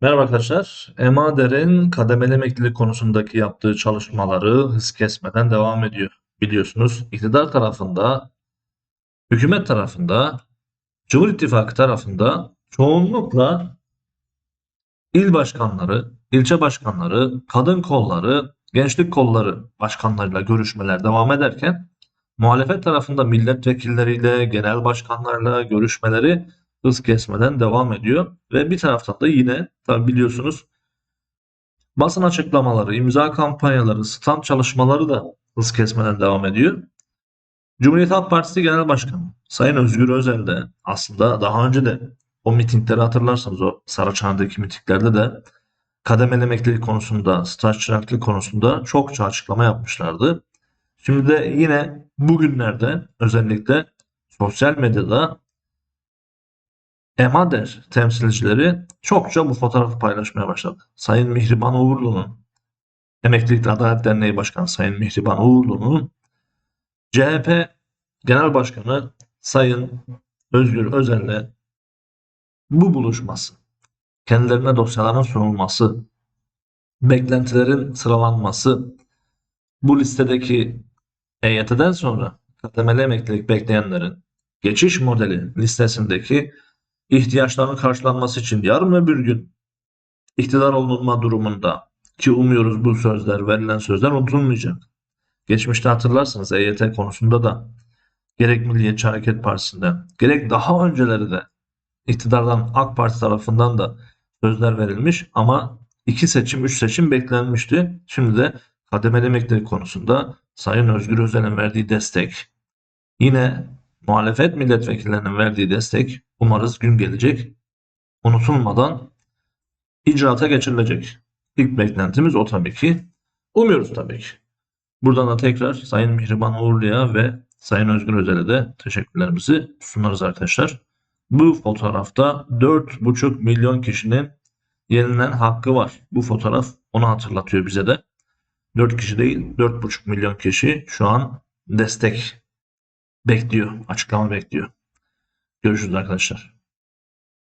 Merhaba arkadaşlar. Emader'in kademeli emeklilik konusundaki yaptığı çalışmaları hız kesmeden devam ediyor. Biliyorsunuz iktidar tarafında, hükümet tarafında, Cumhur İttifakı tarafında çoğunlukla il başkanları, ilçe başkanları, kadın kolları, gençlik kolları başkanlarıyla görüşmeler devam ederken muhalefet tarafında milletvekilleriyle, genel başkanlarla görüşmeleri hız kesmeden devam ediyor. Ve bir taraftan da yine tabi biliyorsunuz basın açıklamaları, imza kampanyaları, stand çalışmaları da hız kesmeden devam ediyor. Cumhuriyet Halk Partisi Genel Başkanı Sayın Özgür Özel de aslında daha önce de o mitingleri hatırlarsanız o Saraçhane'deki mitinglerde de kademeli emeklilik konusunda, staj çıraklık konusunda çokça açıklama yapmışlardı. Şimdi de yine bugünlerde özellikle sosyal medyada Emader temsilcileri çokça bu fotoğrafı paylaşmaya başladı. Sayın Mihriban Uğurlu'nun, Emeklilik Adalet Derneği Başkanı Sayın Mihriban Uğurlu'nun, CHP Genel Başkanı Sayın Özgür Özel'le bu buluşması, kendilerine dosyaların sunulması, beklentilerin sıralanması, bu listedeki EYT'den sonra kademeli emeklilik bekleyenlerin geçiş modeli listesindeki ihtiyaçlarının karşılanması için yarın öbür gün iktidar olunma durumunda ki umuyoruz bu sözler, verilen sözler unutulmayacak. Geçmişte hatırlarsınız EYT konusunda da gerek Milliyetçi Hareket Partisi'nden gerek daha önceleri de iktidardan AK Parti tarafından da sözler verilmiş ama iki seçim, üç seçim beklenmişti. Şimdi de kademeli emeklilik konusunda Sayın Özgür Özel'in verdiği destek, yine muhalefet milletvekillerinin verdiği destek umarız gün gelecek. Unutulmadan icraata geçirilecek. İlk beklentimiz o tabii ki. Umuyoruz tabii ki. Buradan da tekrar Sayın Mihriban Uğurlu'ya ve Sayın Özgür Özel'e de teşekkürlerimizi sunarız arkadaşlar. Bu fotoğrafta 4,5 milyon kişinin yenilenen hakkı var. Bu fotoğraf onu hatırlatıyor bize de. 4 kişi değil 4,5 milyon kişi şu an destek bekliyor. Açıklama bekliyor. Görüşürüz arkadaşlar.